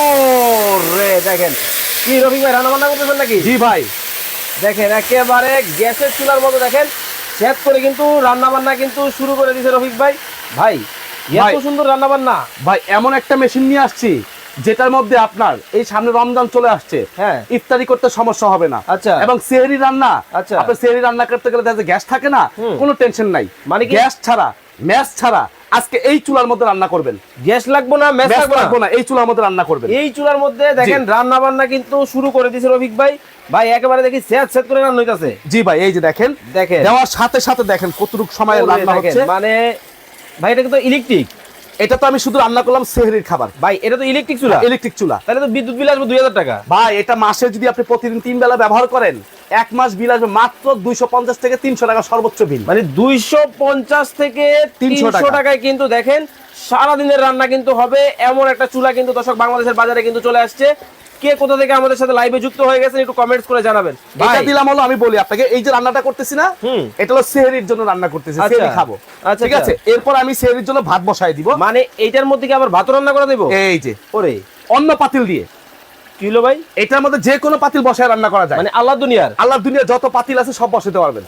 ও রে দেখেন। কি রফিক ভাই রান্না বান্না করতেছেন নাকি? জি ভাই। দেখেন একেবারে গ্যাসের চুলার মতো দেখেন। সেট করে কিন্তু রান্না বান্না কিন্তু শুরু করে দিয়েছে রফিক ভাই। ভাই এত সুন্দর রান্না বান্না। ভাই এমন একটা মেশিন নিয়ে আসছি যেটার মধ্যে আপনার এই সামনে রমজান চলে আসছে। হ্যাঁ। ইফতারি করতে সমস্যা হবে না। আচ্ছা। এবং সেহরি রান্না আচ্ছা। আপনি সেহরি রান্না করতে গেলে দেখা গ্যাস থাকে না কোনো টেনশন নাই। মানে গ্যাস ছাড়া ম্যাচ ছাড়া আজকে এই চুলার মধ্যে রান্না করবেন। গ্যাস লাগবো না ম্যাচ লাগবো না? এই চুলার মধ্যে রান্না করবেন। এই চুলার মধ্যে দেখেন রান্না বান্না কিন্তু শুরু করে দিয়েছে রফিক ভাই। ভাই একেবারে দেখি সেট সেট করে রান্না হইতাছে। জি ভাই এই যে দেখেন দেখেন। দেওয়ার সাথে সাথে দেখেন কতটুকু সময় রান্না হচ্ছে। মানে ভাই এটা কিন্তু ইলেকট্রিক এটা তো আমি শুধু রান্না করলাম সেহরির খাবার। ভাই এটা তো ইলেকট্রিক চুলা। ইলেকট্রিক চুলা। তাহলে তো বিদ্যুৎ বিল আসবে দুই হাজার টাকা। ভাই এটা মাসে যদি আপনি প্রতিদিন তিন বেলা ব্যবহার করেন এক মাস বিল আসবে মাত্র দুইশো পঞ্চাশ থেকে তিনশো টাকা সর্বোচ্চ বিল। মানে দুইশো পঞ্চাশ থেকে তিনশো টাকায় কিন্তু দেখেন সারাদিনের রান্না কিন্তু হবে এমন একটা চুলা কিন্তু দর্শক বাংলাদেশের বাজারে কিন্তু চলে আসছে। কে কোথা থেকে আমাদের সাথে লাইভে যুক্ত হয়ে গেছেন একটু কমেন্টস করে জানাবেন। এটা দিলাম হলো আমি বলি আপনাকে এই যে রান্নাটা করতেছি না এটা হলো সেহরির জন্য রান্না করতেছি আচ্ছা। সেহরি খাব। আচ্ছা, ঠিক আচ্ছা। আছে? এরপর আমি সেহরির জন্য ভাত বসাই দিব। মানে এইটার মধ্যে কি আবার ভাত রান্না করে দেবো? এই যে। ওরে। অন্য পাতিল দিয়ে। কিলো ভাই? এটার মধ্যে যে কোনো পাতিল বসায় রান্না করা যায়। মানে আল্লাহ দুনিয়ার? আল্লাহ দুনিয়া যত পাতিল আছে সব বসাতে পারবেন।